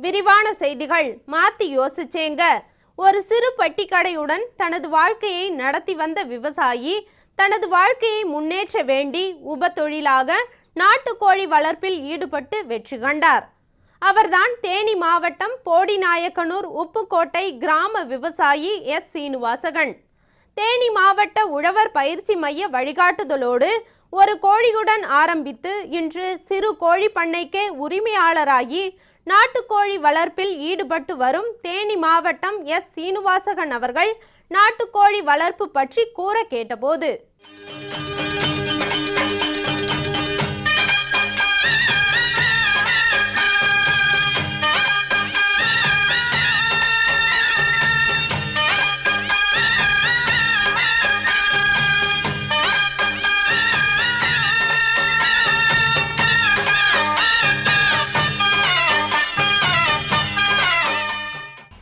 விரிவான செய்திகள் மாத்தி யோசிச்சேங்க. ஒரு சிறு பட்டிக்கடையுடன் கடையுடன் தனது வாழ்க்கையை நடத்தி வந்த விவசாயி தனது வாழ்க்கையை முன்னேற்ற வேண்டி உப தொழிலாக நாட்டுக்கோழி வளர்ப்பில் ஈடுபட்டு வெற்றி கண்டார். அவர்தான் தேனி மாவட்டம் போடிநாயக்கனூர் உப்புக்கோட்டை கிராம விவசாயி எஸ். சீனிவாசகன். தேனி மாவட்ட உழவர் பயிற்சி மைய வழிகாட்டுதலோடு ஒரு கோழியுடன் ஆரம்பித்து இன்று சிறு கோழி பண்ணைக்கே உரிமையாளராகி நாட்டுக்கோழி வளர்ப்பில் ஈடுபட்டு வரும் தேனி மாவட்டம் எஸ். சீனிவாசகன் அவர்கள் நாட்டுக்கோழி வளர்ப்பு பற்றி கூற கேட்டபோது.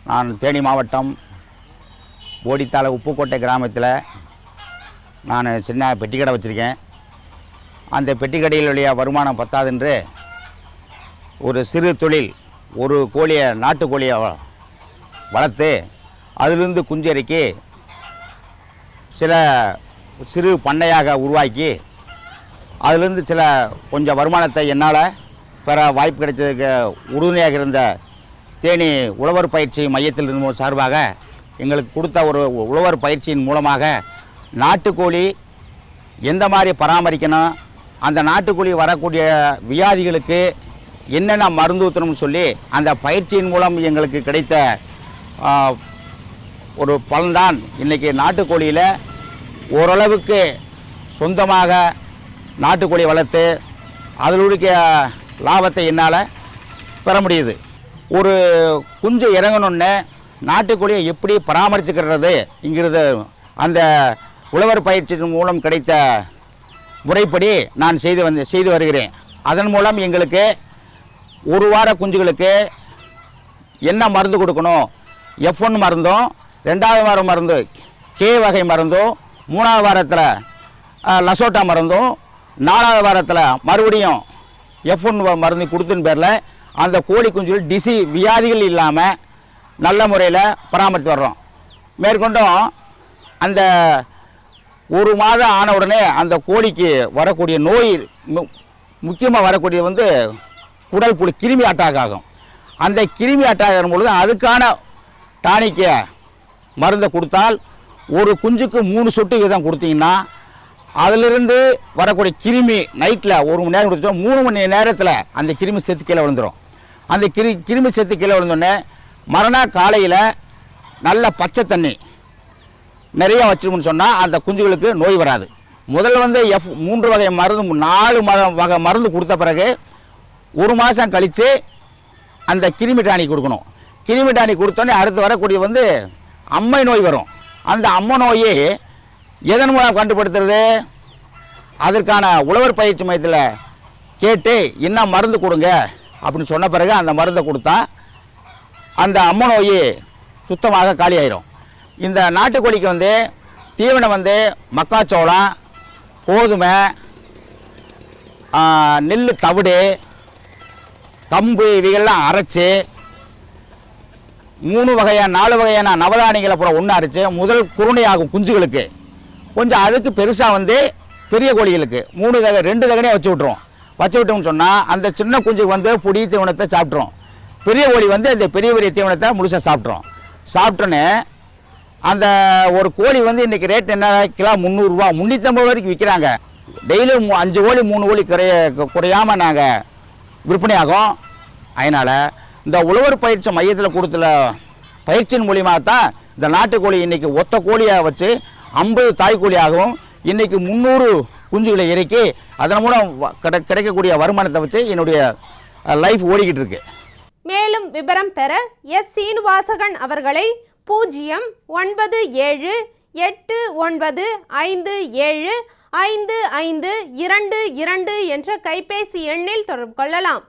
நான் தேனி மாவட்டம் போடித்தால உப்புக்கோட்டை கிராமத்தில் நான் சின்ன பெட்டிக்கடை வச்சுருக்கேன். அந்த பெட்டிக்கடையிலுடைய வருமானம் பத்தாதுன்று ஒரு சிறு தொழில் ஒரு கோழியை நாட்டுக்கோழியை வளர்த்து அதிலிருந்து குஞ்சறிக்கி சில சிறு பண்ணையாக உருவாக்கி அதிலிருந்து சில கொஞ்சம் வருமானத்தை என்னால் பெற வாய்ப்பு கிடைச்சதுக்கு உறுதுணையாக இருந்த தேனி உழவர் பயிற்சி மையத்தில் இருந்து சார்பாக எங்களுக்கு கொடுத்த ஒரு உழவர் பயிற்சியின் மூலமாக நாட்டுக்கோழி எந்த மாதிரி பராமரிக்கணும் அந்த நாட்டுக்கோழி வரக்கூடிய வியாதிகளுக்கு என்னென்ன மருந்து ஊற்றணும்னு சொல்லி அந்த பயிற்சியின் மூலம் எங்களுக்கு கிடைத்த ஒரு பலன்தான் இன்றைக்கி நாட்டுக்கோழியில் ஓரளவுக்கு சொந்தமாக நாட்டுக்கோழி வளர்த்து அதனுடைய லாபத்தை என்னால் பெற முடியுது. ஒரு குஞ்சு இறங்கணுன்னு நாட்டுக்கோழியை எப்படி பராமரிச்சுக்கிறது இங்கிறது அந்த உழவர் பயிற்சியின் மூலம் கிடைத்த முறைப்படி நான் செய்து வந்து செய்து வருகிறேன். அதன் மூலம் எங்களுக்கு ஒரு வார குஞ்சுகளுக்கு என்ன மருந்து கொடுக்கணும்? எஃப் ஒன் மருந்தும் ரெண்டாவது வாரம் மருந்து கே வகை மருந்தும் மூணாவது வாரத்தில் லசோட்டா மருந்தும் நாலாவது வாரத்தில் மறுபடியும் எஃப் ஒன் மருந்து கொடுத்துன்னு பேரில் அந்த கோழி குஞ்சுகள் டிசி வியாதிகள் இல்லாமல் நல்ல முறையில் பராமரித்து வர்றோம். மேற்கொண்டும் அந்த ஒரு மாதம் ஆன உடனே அந்த கோழிக்கு வரக்கூடிய நோய் முக்கியமாக வரக்கூடிய வந்து குடல் புழு கிருமி அட்டாக் ஆகும். அந்த கிருமி அட்டாக் ஆகும் பொழுது அதுக்கான டானிக்கை மருந்தை கொடுத்தால் ஒரு குஞ்சுக்கு மூணு சொட்டு வீதம் கொடுத்தீங்கன்னா அதிலிருந்து வரக்கூடிய கிருமி நைட்டில் ஒரு மணி நேரம் கொடுத்துட்டோம் மூணு மணி நேரத்தில் அந்த கிருமி செத்து கீழே விழுந்துடும் அந்த கிரு கிருமி சேர்த்து கீழே விழுந்தோடனே மறுநாள் காலையில் நல்ல பச்சை தண்ணி நிறைய வச்சிருமுன்னு சொன்னால் அந்த குஞ்சுகளுக்கு நோய் வராது. முதல்ல வந்து எஃப் மூன்று வகை மருந்து நாலு ம வகை மருந்து கொடுத்த பிறகு ஒரு மாதம் கழித்து அந்த கிருமி டாணி கொடுக்கணும். கிருமி டானிக் கொடுத்தோன்னே அடுத்து வரக்கூடிய வந்து அம்மை நோய் வரும். அந்த அம்மை நோயை எதன் மூலம் கண்டுபடுத்துறது அதற்கான உழவர் பயிற்சி மையத்தில் கேட்டு என்ன மருந்து கொடுங்க. அப்படின்னு சொன்ன பிறகு அந்த மருந்தை கொடுத்தா அந்த அம்மை நோய் சுத்தமாக காலியாயிரும். இந்த நாட்டுக்கோழிக்கு வந்து தீவனம் வந்து மக்காச்சோளம் கோதுமை நெல் தவிடு கம்பு இவைகள்லாம் அரைச்சி மூணு வகையான நாலு வகையான நவதானியங்களை அப்புறம் ஒன்று அரைச்சி முதல் குருணை ஆகும் குஞ்சுகளுக்கு. கொஞ்சம் அதுக்கு பெருசாக வந்து பெரிய கோழிகளுக்கு. மூணு தக ரெண்டு தகனையும் வச்சு விட்ருவோம் வச்சு விட்டோம்னு சொன்னால் அந்த சின்ன குஞ்சுக்கு வந்து புடி தீவனத்தை சாப்பிட்ரும் பெரிய கோழி வந்து அந்த பெரிய பெரிய தீவனத்தை முழுசாக சாப்பிட்ரும் சாப்பிட்டோன்னே அந்த ஒரு கோழி வந்து இன்றைக்கி ரேட் என்ன? கிலோ முந்நூறுரூவா முந்நூற்றம்பது வரைக்கும் விற்கிறாங்க. டெய்லியும் அஞ்சு கோழி மூணு கோழி குறைய குறையாமல் நாங்கள் விற்பனையாகும் அதனால் இந்த உழவர் பயிற்சி மையத்தில் கொடுத்துல பயிற்சியின் மூலியமாக தான் இந்த நாட்டுக்கோழி இன்றைக்கி ஒத்த கோழியாக வச்சு ஐம்பது தாய்க்கோழியாகவும் இன்றைக்கி முந்நூறு குஞ்சுகளை இறக்கி அதன் மூலம் கிடை கிடைக்கக்கூடிய வருமானத்தை வச்சு என்னுடைய லைஃப் ஓடிக்கிட்டு இருக்கு. மேலும் விவரம் பெற எஸ் சீனிவாசகன் அவர்களை பூஜ்ஜியம் ஒன்பது ஏழு எட்டு ஒன்பது ஐந்து ஏழு ஐந்து ஐந்து இரண்டு இரண்டு என்ற கைபேசி எண்ணில் தொடர்பு கொள்ளலாம்.